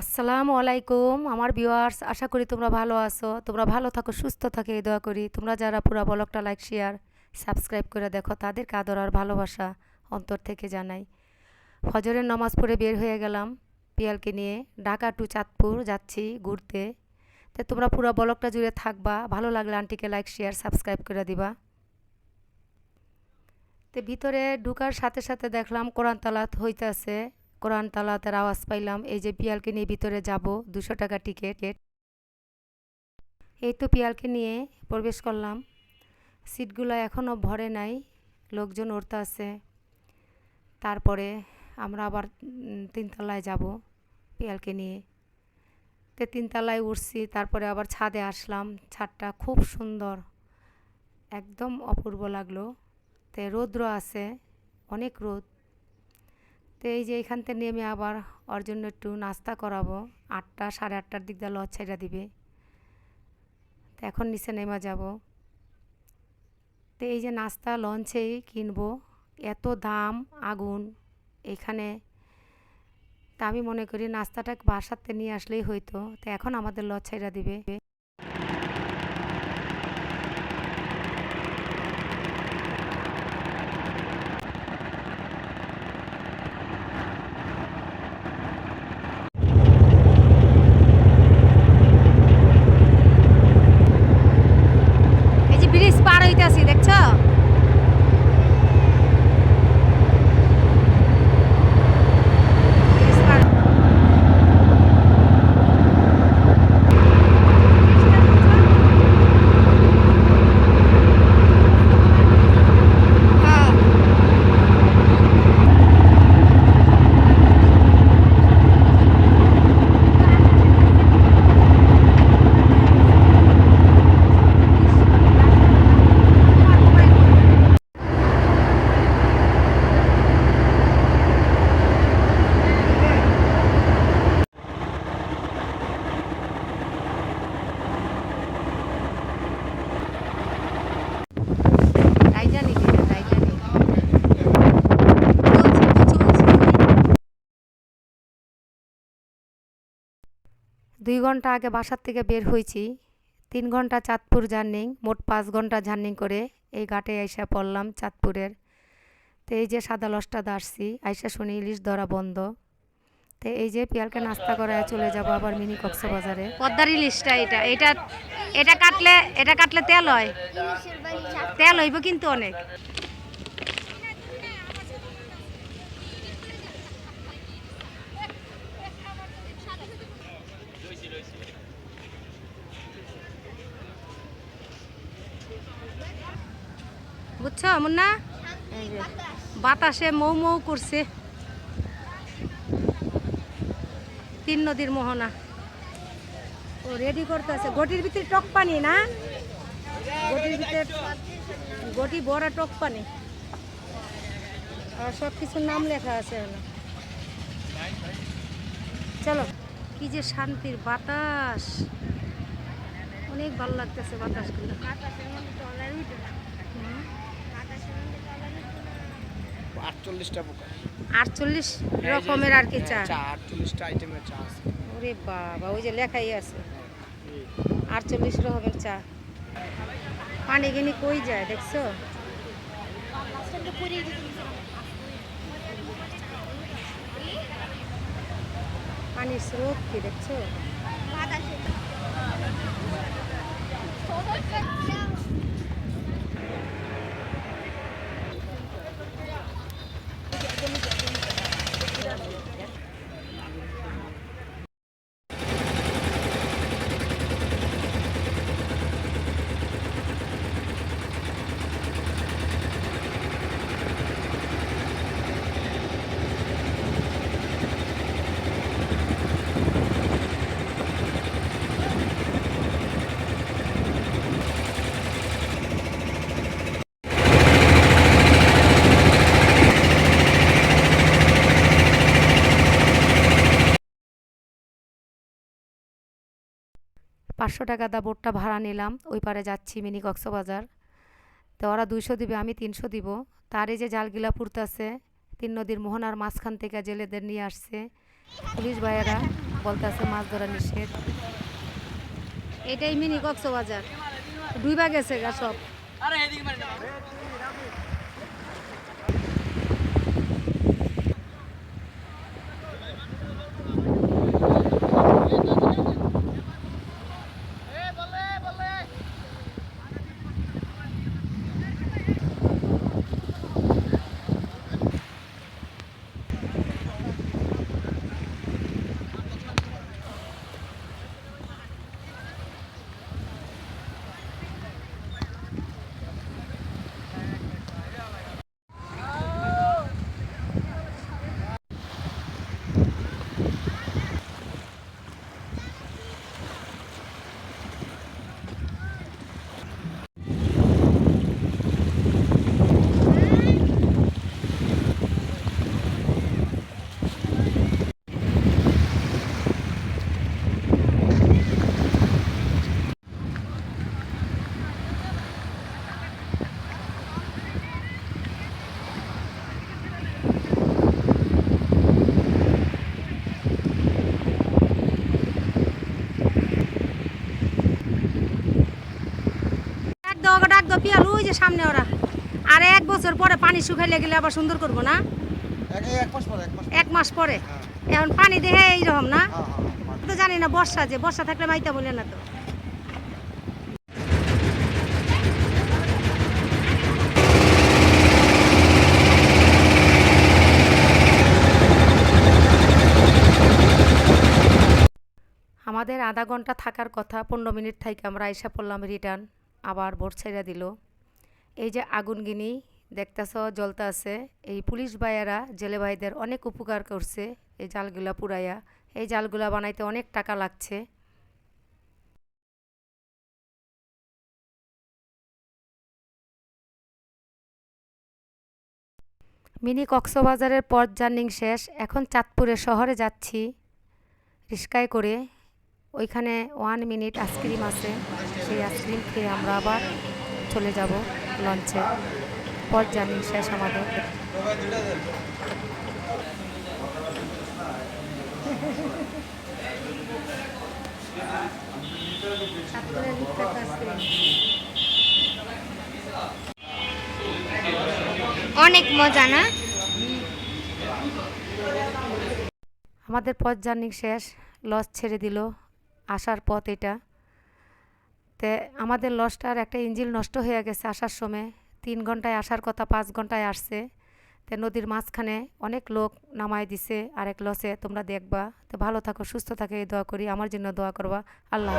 আসসালামু আলাইকুম। আমার ভিউয়ার্স, আশা করি তোমরা ভালো আছো। তোমরা ভালো থাকো, সুস্থ থাকো, এই দোয়া করি। তোমরা যারা পুরো ব্লগটা লাইক, শেয়ার, সাবস্ক্রাইব করে দেখো, তাদেরকে আদর আর ভালোবাসা অন্তর থেকে জানাই। ফজরের নামাজ পড়ে বের হয়ে গেলাম পিয়ালকে নিয়ে। ঢাকা টু চাঁদপুর যাচ্ছি ঘুরতে। তো তোমরা পুরো ব্লগটা জুড়ে থাকবা। ভালো লাগলে আন্টিকে লাইক, শেয়ার, সাবস্ক্রাইব করে দিবা। তো ভিতরে ঢুকার সাথে সাথে দেখলাম কোরআন তালাত হইতেছে। কোরআন তালাতের আওয়াজ পাইলাম, এই যে পিয়ালকে নিয়ে ভিতরে যাব, দুশো টাকা টিকিট। এই তো পিয়ালকে নিয়ে প্রবেশ করলাম। সিটগুলো এখনও ভরে নাই, লোকজন উঠতে আছে। তারপরে আমরা আবার তিনতলায় যাব পিয়ালকে নিয়ে। তো তিনতলায় উঠছি তারপরে আবার ছাদে আসলাম। ছাদটা খুব সুন্দর, একদম অপূর্ব লাগল। তে রৌদ্র আছে, অনেক রোদ। তো এই যে এখান থেকে নেমে আবার ওর জন্য একটু নাস্তা করাবো। আটটা, সাড়ে আটটার দিক দিয়ে লজ ছেড়ে দিবে। তো এখন নিচে নেমে যাব। তো এই যে নাস্তা লঞ্চেই কিনবো। এত দাম, আগুন এখানে। তা আমি মনে করি নাস্তাটা বাসাতে নিয়ে আসলেই হইতো। তো এখন আমাদের লজ ছেড়ে দিবে এই যে ব্রিজ পার হইতাছি দেখছ ব্রিজ পার হ্যাঁ রাইজানি দিবে রাইজানি দুই ঘণ্টা আগে বাসার থেকে বের হয়েছি তিন ঘণ্টা চাঁদপুর জার্নিং মোট পাঁচ ঘণ্টা জার্নিং করে এই ঘাটে আইসা পড়লাম চাঁদপুরের। তো এই যে সাদা লসটা দাসছি আইসা শুনি ইলিশ ধরা বন্ধ। তো এই যে পিয়ালকে নাস্তা করায় চলে যাব আবার মিনি কক্সবাজারে। পদ্মার ইলিশটা এটা এটা এটা কাটলে এটা কাটলে তেল হয়? তেল হইব কিন্তু অনেক। বুঝছ এই যে, বাতাসে মৌ মৌ করছে। তিন নদীর মোহনা। ও রেডি করতে আছে গটির ভিতরে টক পানি না? গটির ভিতরে গটি বড় টক পানি। আর সব কিছুর নাম লেখা আছে হলো চলো, কি যে শান্তির বাতাস। অনেক ভালো লাগতেছে বাতাসগুলো। আটচল্লিশটা পোকা আটচল্লিশ রকমের আর কি চা। চা আটচল্লিশটা আইটেমের চা আছে। ওরে বাবা ওই যে লেখাই আছে। আটচল্লিশ রকমের চা। পানি গিনি কই যায় দেখছ? পানির স্রোত কি দেখছ? পাঁচশো টাকা দা বোটটা ভাড়া নিলাম ওই পারে যাচ্ছি মিনি কক্সবাজার। তো ওরা দুইশো দিবে আমি তিনশো দিব। তার এই যে জালগিলা পুরতাছে তিন নদীর মোহনার মাঝখান থেকে জেলেদের নিয়ে আসছে। পুলিশ ভাইয়েরা বলতেছে মাছ ধরা নিষেধ। এটাই মিনি কক্সবাজার। দুই ডুইবা গেছে গা সব। ওই যে সামনে ওরা। আর এক বছর পরে পানি শুকাইলে গেলে আবার সুন্দর করব না? এক মাস পরে পরে। এখন পানি দেখে এইরকম না? হ্যাঁ হ্যাঁ তো জানি না বর্ষা যে বর্ষা থাকলে মাইতা বলে না তো। আমাদের আধা ঘণ্টা থাকার কথা পনেরো মিনিট থেকে আমরা আইসা পড়লাম রিটার্ন। আবার ভোট ছেড়ে দিল। এই যে আগুন গিনি, দেখতেছ, জ্বলতে আছে। এই পুলিশ ভাইয়ারা, জেলে ভাইদের অনেক উপকার করছে এই জালগুলা পুরাইয়া এই জালগুলা বানাইতে অনেক টাকা লাগছে। মিনি কক্সবাজারের পথ জার্নিং শেষ, এখন চাঁদপুরে শহরে যাচ্ছি। রিস্কায় করে, ওইখানে ওয়ান মিনিট আইসক্রিম আছে, সেই আইসক্রিম খেয়ে আমরা আবার চলে যাব। লঞ্চে পথ জার্নিং শেষ আমাদের। অনেক মজা না? আমাদের পথ জার্নি শেষ লস ছেড়ে দিল। আসার পথ এটা। তে আমাদের লসটার একটা ইঞ্জিল নষ্ট হয়ে গেছে আসার সময়। তিন ঘন্টায় আসার কথা, পাঁচ ঘন্টায় আসছে। তে নদীর মাঝখানে অনেক লোক নামায় দিছে, আরেক লসে তোমরা দেখবা। তো ভালো থাকো, সুস্থ থাকে, এই দোয়া করি। আমার জন্য দোয়া করবা। আল্লাহ